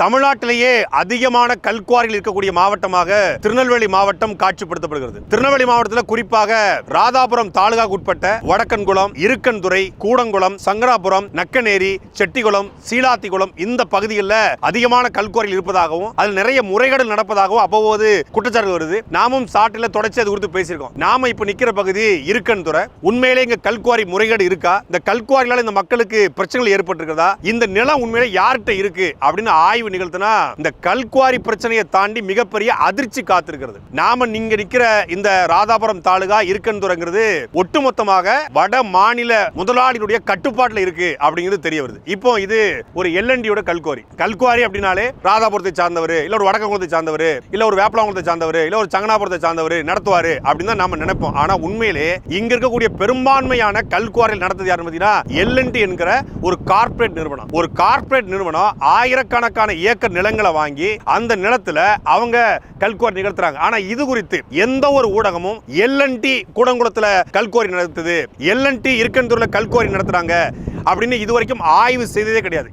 தமிழ்நாட்டிலேயே அதிகமான கல்குவாரிகள் இருக்கக்கூடிய மாவட்டமாக திருநெல்வேலி மாவட்டம் காட்சிப்படுத்தப்படுகிறது. திருநெல்வேலி மாவட்டத்தில் குறிப்பாக ராதாபுரம் தாலுகாக்கு உட்பட்ட வடக்கன்குளம் இருக்கன்துறை கூடங்குளம் சங்கராபுரம் நக்கநேரி செட்டிகுளம் சீலாத்திகுளம் இந்த பகுதிகளில் அதிகமான கல்குவாரிகள் இருப்பதாகவும் அதில் நிறைய முறைகேடு நடப்பதாகவும் அவ்வப்போது குற்றச்சாட்டு வருது. நாமும் சாட்டில் தொடர்ச்சி அது குறித்து பேசியிருக்கோம். நாம இப்ப நிக்கிற பகுதி இருக்கன்துறை. உண்மையிலே இங்க கல்குவாரி முறைகேடு இருக்கா? இந்த கல்குவாரிகளால் இந்த மக்களுக்கு பிரச்சனைகள் ஏற்பட்டிருக்கிறதா? இந்த நிலம் உண்மையிலே யார்கிட்ட இருக்கு? அப்படின்னு ஆய்வு பதிவு நிகழ்த்தினா இந்த கல்குவாரி பிரச்சனையை தாண்டி மிகப்பெரிய அதிர்ச்சி காத்திருக்கிறது. நாம நீங்க நிக்கிற இந்த ராதாபுரம் தாலுகா இருக்கன்துறங்கிறது ஒட்டுமொத்தமாக வட மாநில முதலாளியுடைய கட்டுப்பாட்டில் இருக்கு அப்படிங்கிறது தெரிய வருது. இப்போ இது ஒரு எல்என்டியோட கல்குவாரி. கல்குவாரி அப்படின்னாலே ராதாபுரத்தை சார்ந்தவர் இல்ல ஒரு வடக்கங்குளத்தை சார்ந்தவர் இல்ல ஒரு வேப்பலாங்குளத்தை சார்ந்தவர் இல்ல ஒரு சங்கனாபுரத்தை சார்ந்தவர் நடத்துவாரு அப்படின்னு தான் நம்ம நினைப்போம். ஆனா உண்மையிலே இங்க இருக்கக்கூடிய பெரும்பான்மையான கல்குவாரியில் நடத்தது யாருன்னு பார்த்தீங்கன்னா எல்என்டி என்கிற ஒரு கார்பரேட் நிறுவனம். ஒரு கார்பரேட் நிறுவனம் ஆயிரக்கணக்கான ஏக்கர் நிலங்களை வாங்கி அந்த நிலத்துல அவங்க கல்குவாரி நிகழ்த்துறாங்க. ஆனா இது குறித்து எந்த ஒரு ஊடகமும் எல்என்டி கூடங்குளத்துல கல்குவாரி நடத்துது. எல்என்டி இருக்கன்தூர்ல கல்குவாரி நடத்துறாங்க. அப்படின்னு இது வரைக்கும் ஆய்வு செய்ததே கிடையாது.